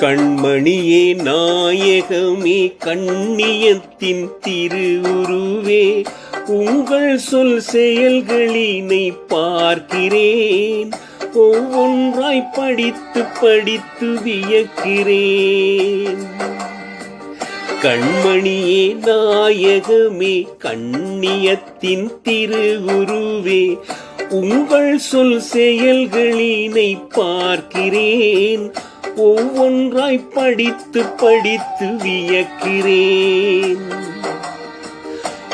கண்மணியே நாயகமே கண்ணியத்தின் திருவுருவே உங்கள் சொல் செயல்களினை பார்க்கிறேன் ஒவ்வொன்றாய் படித்து படித்து வியக்கிறேன். கண்மணியே நாயகமே கண்ணியத்தின் திருகுருவே உங்கள் சொல் செயல்களினை பார்க்கிறேன் ஒவ்வொன்றாய் படித்து படித்து வியக்கிறேன்.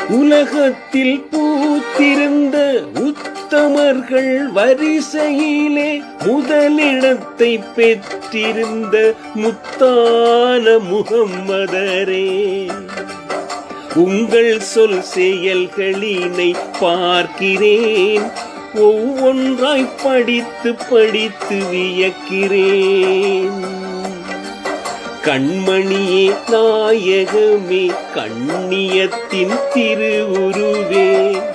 உலகத்தில் பூத்திருந்த உத்தமர்கள் வரிசையிலே முதலிடத்தை பெற்றிருந்த முத்தான முகம்மதரே. உங்கள் சொல் செயல்களினை பார்க்கிறேன். ஒவ்வொன்றாய் படித்து படித்து வியக்கிறேன். கண்மணியே நாயகமே கண்ணியத்தின் திருவுருவே.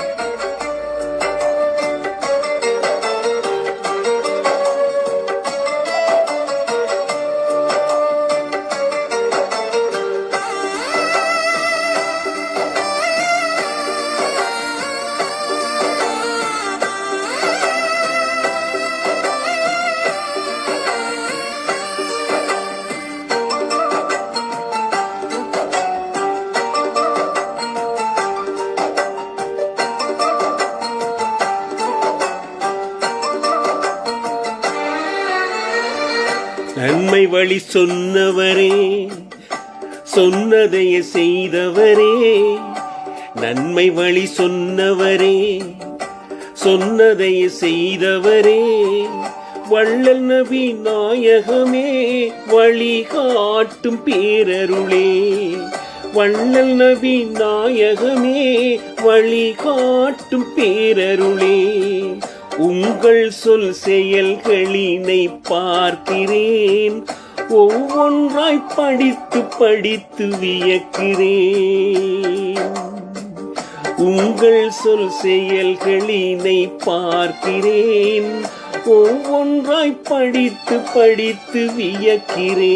உண்மை வழி சொன்னவரே சொன்னதைய செய்தவரே நன்மை வழி சொன்னவரே சொன்னதைய செய்தவரே வள்ளல் நபி நாயகமே வழி காட்டும் பேரருளே. வள்ளல் நபி நாயகமே வழி காட்டும் பேரருளே. உங்கள் சொல் செயல்களினை பார்க்கிறேன். ஒவ்வொன்றாய் படித்து படித்து வியக்கிறேன். உங்கள் சொல் செயல்களினை பார்க்கிறேன். ஒவ்வொன்றாய் படித்து படித்து வியக்கிறேன்.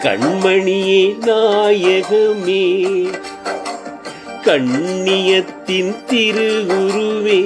கண்மணியே நாயகமே கண்ணியத்தின் திருவுருவே.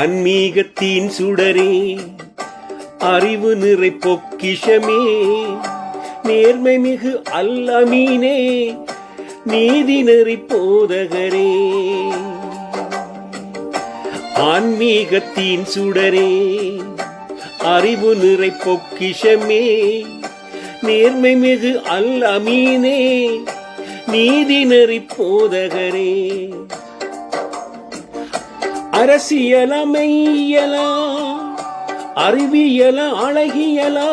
ஆன்மீகத்தின் சுடரே அறிவு நிறை பொக்கிஷமே. நேர்மை மிகு அல்லமீனே நீதி நெறி போதகரே. ஆன்மீகத்தின் சுடரே அறிவு நிறை பொக்கிஷமே. நேர்மை மிகு அல்லமீனே நீதி நெறி போதகரே. அரசியல மெய்யலா அறிவியல அழகியலா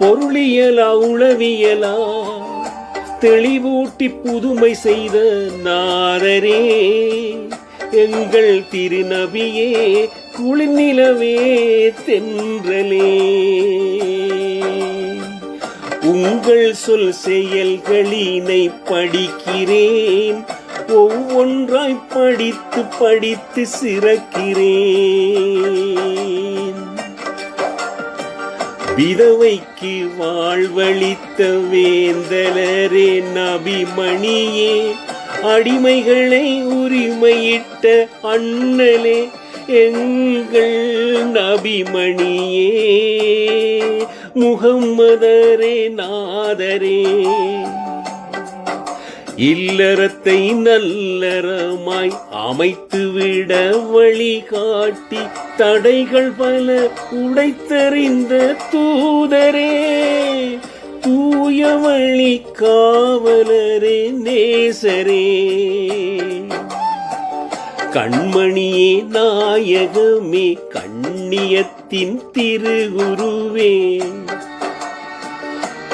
பொருளியலா உளவியலா தெளிவூட்டி புதுமை செய்த நாரரே எங்கள் திருநபியே குளிர்நிலவே தென்றலே. உங்கள் சொல் செயல்களினை படிக்கிறேன் ஒவ்வொன்றாய் படித்து படித்து சிறக்கிறேன். விதவைக்கு வாழ்வழித்த வேந்தலரே நபிமணியே அடிமைகளை உரிமையிட்ட அண்ணலே எங்கள் நபிமணியே. முகம்மதரே நாதரே இல்லறத்தை நல்லறமாய் அமைத்துவிட வழிகாட்டி தடைகள் பல உடைத்தறிந்த தூதரே தூய வழி காவலரே நேசரே. கண்மணியே நாயகமே கண்ணியத்தின் திருகுருவே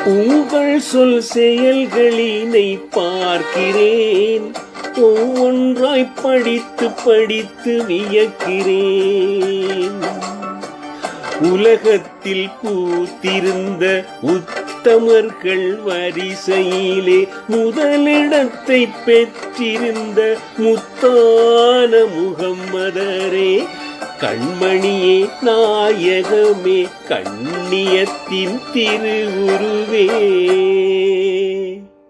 உங்கள் சொல் செயல்களினை பார்க்கிறேன். ஒவ்வொன்றாய் படித்து படித்து வியக்கிறேன். உலகத்தில் பூத்திருந்த உத்தமர்கள் வரிசையிலே முதலிடத்தை பெற்றிருந்த முத்தான முகம்மதரே கண்மணியே நாயகமே கண்ணியத்தின் திருவுருவே.